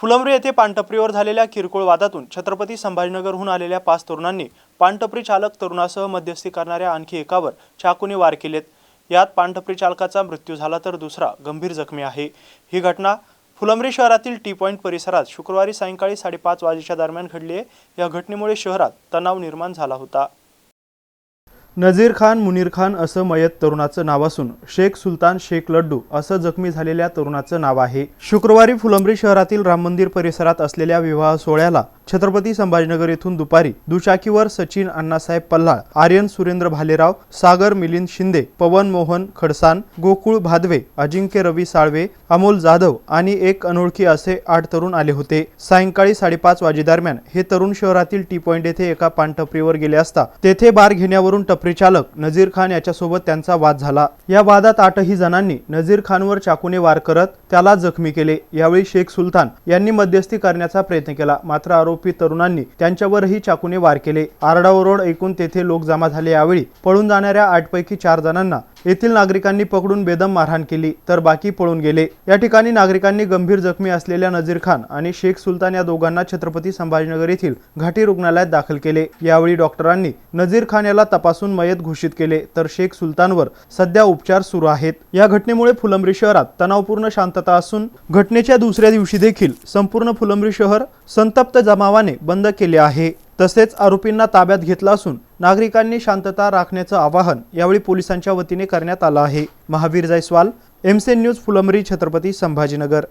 फुलंब्री येथे पानटपरीवर झालेल्या किरकोळ वादातून छत्रपती संभाजीनगरहून आलेल्या पाच तरुणांनी पानटपरी चालक तरुणासह मध्यस्थी करणाऱ्या आणखी एकावर चाकूने वार केलेत. यात पानटपरी चालकाचा मृत्यू झाला तर दुसरा गंभीर जखमी आहे. ही घटना फुलंब्री शहरातील टी पॉईंट परिसरात शुक्रवारी सायंकाळी साडेपाच वाजेच्या दरम्यान घडली आहे. या घटनेमुळे शहरात तणाव निर्माण झाला होता. नझीर खान मुनीर खान असं मयत तरुणाचं नाव असून शेख सुलतान शेख लड्डू असं जखमी झालेल्या तरुणाचं नाव आहे. शुक्रवारी फुलंब्री शहरातील राम मंदिर परिसरात असलेल्या विवाह सोहळ्याला छत्रपती संभाजीनगर येथून दुपारी दुचाकीवर सचिन अण्णासाहेब पल्हाळ आर्यन सुरेंद्र भालेराव सागर मिलिंद शिंदे पवन मोहन खडसान गोकुळ भादवे अजिंक्य रवी साळवे अमोल जाधव आणि एक अनोळखी असे आठ तरुण आले होते. सायंकाळी साडेपाच वाजेदरम्यान हे तरुण शहरातील टी पॉइंट येथे एका पानटपरीवर गेले असता तेथे बार घेण्यावरून टपरी चालक नजीर खान याच्यासोबत त्यांचा वाद झाला. या वादात आठही जणांनी नझीर खानवर चाकूने वार करत त्याला जखमी केले. यावेळी शेख सुलतान यांनी मध्यस्थी करण्याचा प्रयत्न केला. मात्र आरोप तरुणांनी त्यांच्यावरही चाकूने वार केले. आरडाओरड ऐकून तेथे लोक जमा झाले. यावेळी पळून जाणाऱ्या आठपैकी चार जणांना येथील नागरिकांनी पकडून बेदम मारहाण केली तर बाकी पळून गेले. या ठिकाणी नागरिकांनी गंभीर जखमी असलेल्या नजीर खान आणि शेख सुलतान या दोघांना छत्रपती संभाजीनगर येथील घाटी रुग्णालयात दाखल केले. यावेळी डॉक्टरांनी नजीर खान याला तपासून मयत घोषित केले तर शेख सुलतानवर सध्या उपचार सुरू आहेत. या घटनेमुळे फुलंब्री शहरात तणावपूर्ण शांतता असून घटनेच्या दुसऱ्या दिवशी देखील संपूर्ण फुलंब्री शहर संतप्त जमावाने बंद केले आहे. तसेच आरोपींना ताब्यात घेतला असून नागरिकांनी शांतता राखण्याचं आवाहन यावेळी पोलिसांच्या वतीने करण्यात आलं आहे. महावीर जायस्वाल एमसेन न्यूज फुलंबरी छत्रपती संभाजीनगर.